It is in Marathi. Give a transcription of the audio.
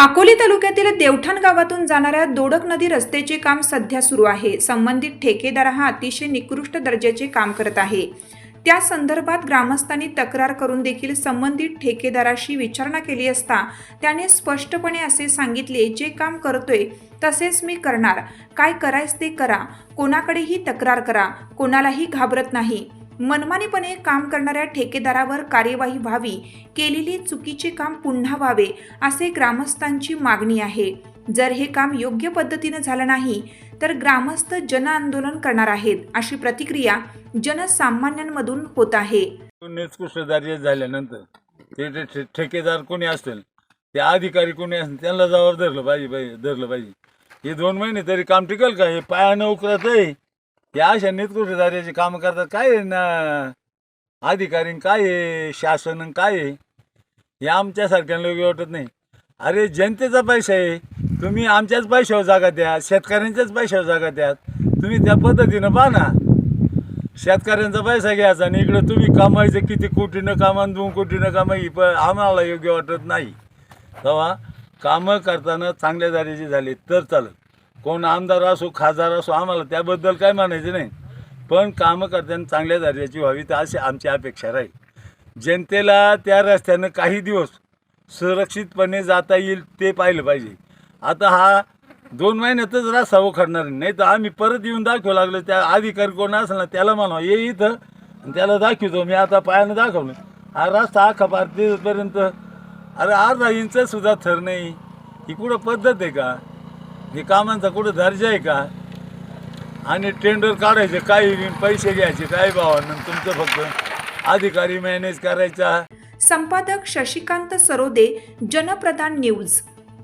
अकोली तालुक्यातील देवठाण गावातून जाणाऱ्या दोडक नदी रस्त्याचे काम सध्या सुरू आहे. संबंधित ठेकेदार हा अतिशय निकृष्ट दर्जाचे काम करत आहे. त्या संदर्भात ग्रामस्थांनी तक्रार करून देखील संबंधित ठेकेदाराशी विचारणा केली असता त्याने स्पष्टपणे असे सांगितले जे काम करतोय तसेच मी करणार. काय करायच ते करा. कोणाकडेही तक्रार करा. कोणालाही घाबरत नाही. मनमानीपणे काम करणाऱ्या ठेकेदारावर कार्यवाही व्हावी केलेली चुकीचे काम पुन्हा व्हावे असे ग्रामस्थांची मागणी आहे. जर हे काम योग्य पद्धतीनं झालं नाही तर ग्रामस्थ जनआंदोलन करणार आहेत अशी प्रतिक्रिया जनसामान्यांमधून होत आहे. निकृष्ट दर्जा झाल्यानंतर ते ठे- ठेकेदार कोणी असेल ते अधिकारी कोणी असेल त्यांना जबाब धरलं पाहिजे पाहिजे धरलं पाहिजे. हे दोन महिने तरी काम टिकल का? हे पायानं उकरत आहे या अशा निकृष्ट दर्जाचे काम करतात. काय आहे ना? अधिकारी काय आहे? शासन आणि काय आहे? हे आमच्यासारख्यांना योग्य वाटत नाही. अरे जनतेचा पैसा आहे. तुम्ही आमच्याच पैशावर जागा द्या शेतकऱ्यांच्याच पैशावर जागा द्या. तुम्ही त्या पद्धतीनं पहा ना. शेतकऱ्यांचा पैसा घ्यायचा आणि इकडं तुम्ही कमायचं किती कोटीनं कामा दोन कोटीनं ही प आम्हाला योग्य वाटत नाही. तेव्हा कामं करताना चांगल्या दारीची झाली तर चालत. कोण आमदार असो खासदार असो आम्हाला त्याबद्दल काय मानायचं नाही. पण कामं करताना चांगल्या दर्जाची व्हावी तर अशी आमची अपेक्षा राहील. जनतेला त्या रस्त्यानं काही दिवस सुरक्षितपणे जाता येईल ते पाहिलं पाहिजे. आता हा दोन महिन्यातच रस्ता उखडणार नाही तर आम्ही परत येऊन दाखवू लागलो त्या अधिकारी कोण असेल ना त्याला म्हणावं ये इथं आणि त्याला दाखवतो मी आता पायानं दाखवलं. हा रस्ता अख्खा तिथपर्यंत अरे अर्धा इंच सुद्धा थर नाही. ही कुठं पद्धत आहे का? ही कामांचा कुठं दर्जा आहे का? आणि टेंडर काढायचे काही पैसे घ्यायचे काही भावांना तुमचं फक्त अधिकारी मॅनेज करायचा. संपादक शशिकांत सरोदे जनप्रधान न्यूज.